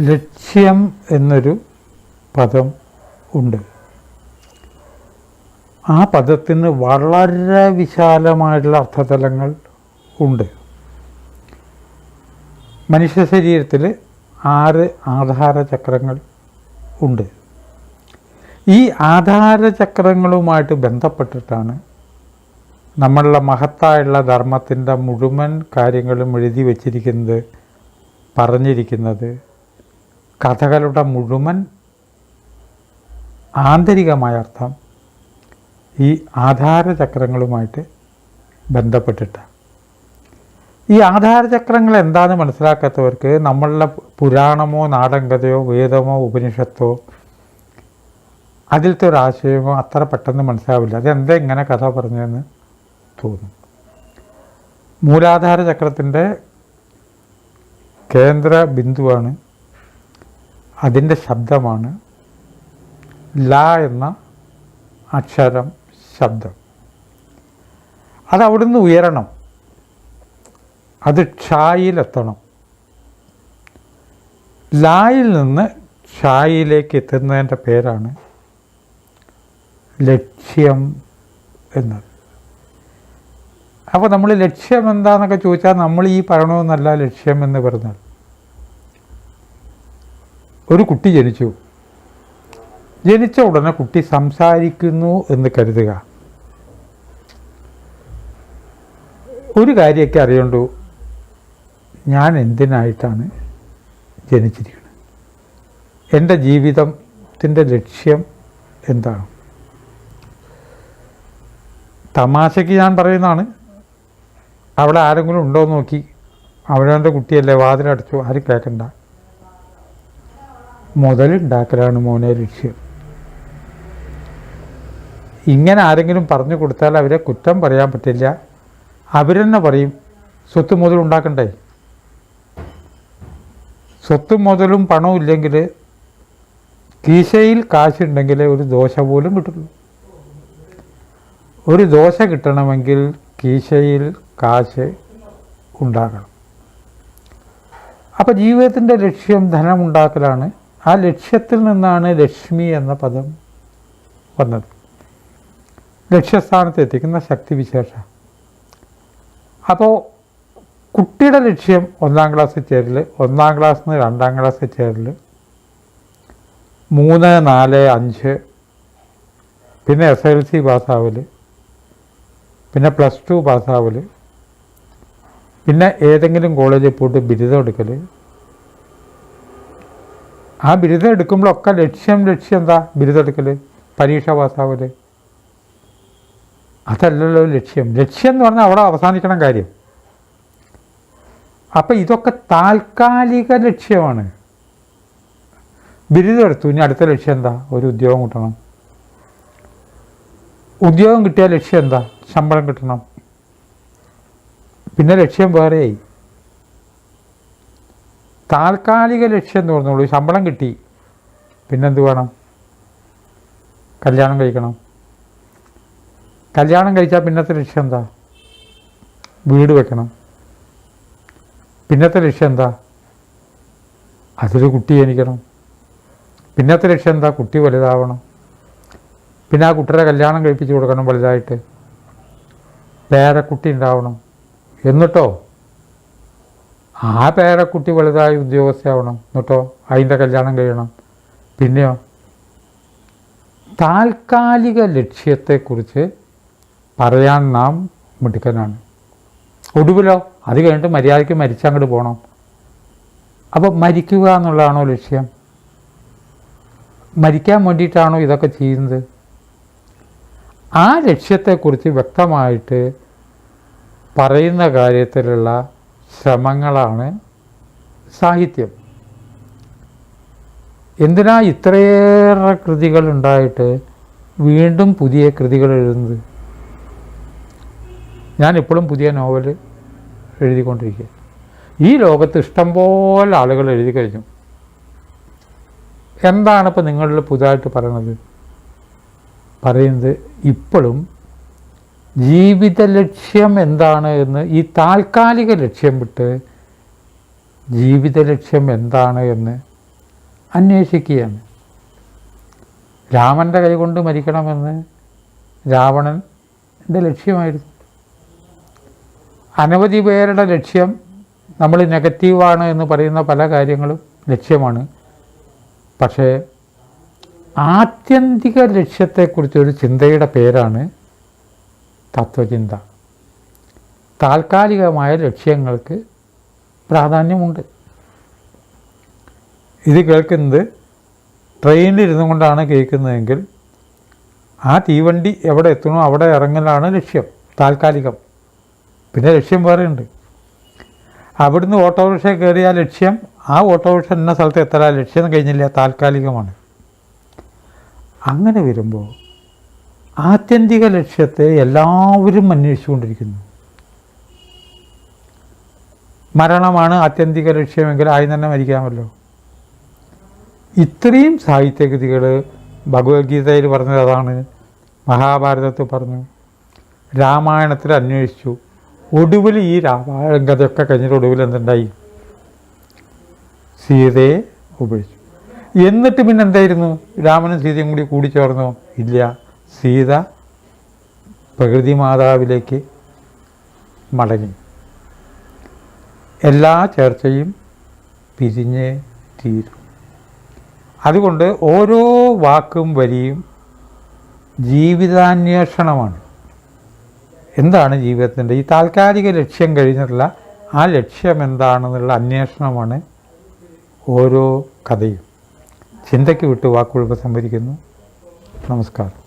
ലക്ഷ്യം എന്നൊരു പദം ഉണ്ട്. ആ പദത്തിന് വളരെ വിശാലമായിട്ടുള്ള അർത്ഥതലങ്ങൾ ഉണ്ട്. മനുഷ്യ ശരീരത്തിൽ ആറ് ആധാര ചക്രങ്ങൾ ഉണ്ട്. ഈ ആധാര ചക്രങ്ങളുമായിട്ട് ബന്ധപ്പെട്ടിട്ടാണ് നമ്മളുടെ മഹത്തായുള്ള ധർമ്മത്തിന്റെ മുഴുവൻ കാര്യങ്ങളും എഴുതി വച്ചിരിക്കുന്നത് പറഞ്ഞിരിക്കുന്നത് കഥകളുടെ മുഴുവൻ ആന്തരികമായ അർത്ഥം ഈ ആധാരചക്രങ്ങളുമായിട്ട് ബന്ധപ്പെട്ടിട്ടാണ്. ഈ ആധാരചക്രങ്ങൾ എന്താണെന്ന് മനസ്സിലാക്കാത്തവർക്ക് നമ്മളുടെ പുരാണമോ നാടൻകഥയോ വേദമോ ഉപനിഷത്തോ അതിലത്തെ ഒരു ആശയമോ അത്ര പെട്ടെന്ന് മനസ്സിലാവില്ല. അതെന്താ ഇങ്ങനെ കഥ പറഞ്ഞതെന്ന് തോന്നും. മൂലാധാര ചക്രത്തിന്റെ കേന്ദ്ര ബിന്ദുവാണ്. അതിന്റെ ശബ്ദമാണ് ല എന്ന അക്ഷരം ശബ്ദം. അത് അവിടുന്ന് ഉയരണം. അത് ക്ഷായിലെത്തണം. ലായിൽ നിന്ന് ക്ഷായിലേക്ക് എത്തുന്നതിന്റെ പേരാണ് ലക്ഷ്യം എന്നത് അപ്പോൾ നമ്മൾ ലക്ഷ്യം എന്താണെന്നൊക്കെ ചോദിച്ചാൽ നമ്മൾ ഈ പറയണമെന്നല്ല ലക്ഷ്യം എന്ന് പറഞ്ഞാൽ. ഒരു കുട്ടി ജനിച്ചു. ജനിച്ച ഉടനെ കുട്ടി സംസാരിക്കുന്നു എന്ന് കരുതുക. ഒരു കാര്യമൊക്കെ അറിയണ്ടു? ഞാൻ എന്തിനായിട്ടാണ് ജനിച്ചിരിക്കുന്നത് എന്റെ ജീവിതത്തിന്റെ ലക്ഷ്യം എന്താണ്? തമാശയ്ക്ക് ഞാൻ പറയുന്നതാണ്. അവിടെ ആരെങ്കിലും ഉണ്ടോ എന്ന് നോക്കി. അവനവന്റെ കുട്ടിയല്ലേ വാതിലടച്ചു. ആരും കേൾക്കണ്ട മുതലുണ്ടാക്കലാണ് മോനെ ലക്ഷ്യം. ഇങ്ങനെ ആരെങ്കിലും പറഞ്ഞു കൊടുത്താൽ അവരെ കുറ്റം പറയാൻ പറ്റില്ല. അവരെന്നെ പറയും സ്വത്ത് മുതൽ ഉണ്ടാക്കണ്ടേ? സ്വത്തും മുതലും പണവും ഇല്ലെങ്കിൽ കീശയിൽ കാശുണ്ടെങ്കിൽ ഒരു ദോശ പോലും കിട്ടുള്ളൂ. ഒരു ദോശ കിട്ടണമെങ്കിൽ കീശയിൽ കാശ് ഉണ്ടാകണം. അപ്പോൾ ജീവിതത്തിന്റെ ലക്ഷ്യം ധനമുണ്ടാക്കലാണ്. ആ ലക്ഷ്യത്തിൽ നിന്നാണ് ലക്ഷ്മി എന്ന പദം വന്നത്. ലക്ഷ്യസ്ഥാനത്ത് എത്തിക്കുന്ന ശക്തി വിശേഷ അപ്പോൾ കുട്ടിയുടെ ലക്ഷ്യം ഒന്നാം ക്ലാസ്സിൽ ചേരൽ ഒന്നാം ക്ലാസ്സിൽ നിന്ന് രണ്ടാം ക്ലാസ്സിൽ ചേരൽ മൂന്ന് നാല് അഞ്ച് പിന്നെ എസ് എൽ സി പാസ്സാവൽ പിന്നെ പ്ലസ് ടു പാസ്സാവൽ പിന്നെ ഏതെങ്കിലും കോളേജിൽ പോയിട്ട് ബിരുദം എടുക്കൽ ആ ബിരുദം എടുക്കുമ്പോഴൊക്കെ ലക്ഷ്യം ലക്ഷ്യം എന്താ? ബിരുദം എടുക്കൽ പരീക്ഷ പാസ്സാവൽ അതല്ലല്ലോ ലക്ഷ്യം. ലക്ഷ്യം എന്ന് പറഞ്ഞാൽ അവിടെ അവസാനിക്കണം കാര്യം. അപ്പം ഇതൊക്കെ താൽക്കാലിക ലക്ഷ്യമാണ്. ബിരുദം എടുത്തു. ഇനി അടുത്ത ലക്ഷ്യം എന്താ? ഒരു ഉദ്യോഗം കിട്ടണം. ഉദ്യോഗം കിട്ടിയ ലക്ഷ്യം എന്താ? ശമ്പളം കിട്ടണം. പിന്നെ ലക്ഷ്യം വേറെയായി. താൽക്കാലിക ലക്ഷ്യം എന്ന് പറഞ്ഞോളൂ ശമ്പളം കിട്ടി. പിന്നെന്ത് വേണം? കല്യാണം കഴിക്കണം. കല്യാണം കഴിച്ചാൽ പിന്നത്തെ ലക്ഷ്യം എന്താ? വീട് വെക്കണം. പിന്നത്തെ ലക്ഷ്യം എന്താ? അതൊരു കുട്ടി ജനിക്കണം. പിന്നത്തെ ലക്ഷ്യം എന്താ? കുട്ടി വലുതാവണം. പിന്നെ ആ കുട്ടിയുടെ കല്യാണം കഴിപ്പിച്ച് കൊടുക്കണം വലുതായിട്ട്. പേരക്കുട്ടി ഉണ്ടാവണം. എന്നിട്ടോ? ആ പേരക്കുട്ടി വലുതായി ഉദ്യോഗസ്ഥയാവണം എന്നിട്ടോ? അതിന്റെ കല്യാണം കഴിയണം. പിന്നെയോ? താൽക്കാലിക ലക്ഷ്യത്തെക്കുറിച്ച് പറയാൻ നാം മിടുക്കനാണ്. ഒടുവിലോ? അത് കഴിഞ്ഞിട്ട് മര്യാദയ്ക്ക് മരിച്ചങ്ങോട്ട് പോകണം അപ്പോൾ മരിക്കുക എന്നുള്ളതാണോ ലക്ഷ്യം? മരിക്കാൻ വേണ്ടിയിട്ടാണോ ഇതൊക്കെ ചെയ്യുന്നത്? ആ ലക്ഷ്യത്തെക്കുറിച്ച് വ്യക്തമായിട്ട് പറയുന്ന കാര്യത്തിലുള്ള ശ്രമങ്ങളാണ് സാഹിത്യം. എന്തിനാ ഇത്രയേറെ കൃതികൾ ഉണ്ടായിട്ട് വീണ്ടും പുതിയ കൃതികൾ എഴുതുന്നത്? ഞാൻ ഇപ്പോഴും പുതിയ നോവൽ എഴുതിക്കൊണ്ടിരിക്കുക ഈ ലോകത്ത് ഇഷ്ടംപോലെ ആളുകൾ എഴുതി കഴിഞ്ഞു. എന്താണ് ഇപ്പോൾ നിങ്ങളിൽ പുതുതായിട്ട് പറയണത്? പറയുന്നത് ഇപ്പോഴും ജീവിത ലക്ഷ്യം എന്താണ് എന്ന് ഈ താൽക്കാലിക ലക്ഷ്യം വിട്ട് ജീവിത ലക്ഷ്യം എന്താണ് എന്ന് അന്വേഷിക്കുകയാണ്. രാമന്റെ കൈകൊണ്ട് മരിക്കണമെന്ന് രാവണന്റെ ലക്ഷ്യമായിരുന്നു. അനവധി പേരുടെ ലക്ഷ്യം നമ്മൾ നെഗറ്റീവാണ് എന്ന് പറയുന്ന പല കാര്യങ്ങളും ലക്ഷ്യമാണ്. പക്ഷേ ആത്യന്തിക ലക്ഷ്യത്തെക്കുറിച്ചൊരു ചിന്തയുടെ പേരാണ് തത്വചിന്ത. താൽക്കാലികമായ ലക്ഷ്യങ്ങൾക്ക് പ്രാധാന്യമുണ്ട്. ഇത് കേൾക്കുന്നത് ട്രെയിനിലിരുന്നു കൊണ്ടാണ് കേൾക്കുന്നതെങ്കിൽ ആ തീവണ്ടി എവിടെ എത്തണോ അവിടെ ഇറങ്ങലാണ് ലക്ഷ്യം താൽക്കാലികം. പിന്നെ ലക്ഷ്യം വേറെയുണ്ട്. അവിടുന്ന് ഓട്ടോറിക്ഷ കയറിയ ലക്ഷ്യം ആ ഓട്ടോറിക്ഷ എന്ന സ്ഥലത്ത് എത്തല ലക്ഷ്യം കഴിഞ്ഞില്ല താൽക്കാലികമാണ്. അങ്ങനെ വരുമ്പോൾ ആത്യന്തിക ലക്ഷ്യത്തെ എല്ലാവരും അന്വേഷിച്ചുകൊണ്ടിരിക്കുന്നു. മരണമാണ് ആത്യന്തിക ലക്ഷ്യമെങ്കിൽ ആദ്യം തന്നെ മരിക്കാമല്ലോ. ഇത്രയും സാഹിത്യകൃതികൾ ഭഗവത്ഗീതയിൽ പറഞ്ഞത് അതാണ്. മഹാഭാരതത്തിൽ പറഞ്ഞു. രാമായണത്തിൽ അന്വേഷിച്ചു. ഒടുവിൽ ഈ രാമായണ കഥയൊക്കെ കഴിഞ്ഞിട്ട് ഒടുവിൽ എന്തുണ്ടായി? സീതയെ ഉപേക്ഷിച്ചു. എന്നിട്ട് പിന്നെ എന്തായിരുന്നു? രാമനും സീതയും കൂടി കൂടിച്ചേർന്നോ. ഇല്ല. സീത പ്രകൃതി മാതാവിലേക്ക് മടങ്ങി. എല്ലാ ചർച്ചയും പിരിഞ്ഞേ തീരും. അതുകൊണ്ട് ഓരോ വാക്കും വരിയും ജീവിതാന്വേഷണമാണ്. എന്താണ് ജീവിതത്തിന്റെ ഈ താൽക്കാലിക ലക്ഷ്യം കഴിഞ്ഞിട്ടുള്ള ആ ലക്ഷ്യം എന്താണെന്നുള്ള അന്വേഷണമാണ് ഓരോ കഥയും. ചിന്തയ്ക്ക് വിട്ട് വാക്കുകൾ ഉപസംഹരിക്കുന്നു നമസ്കാരം.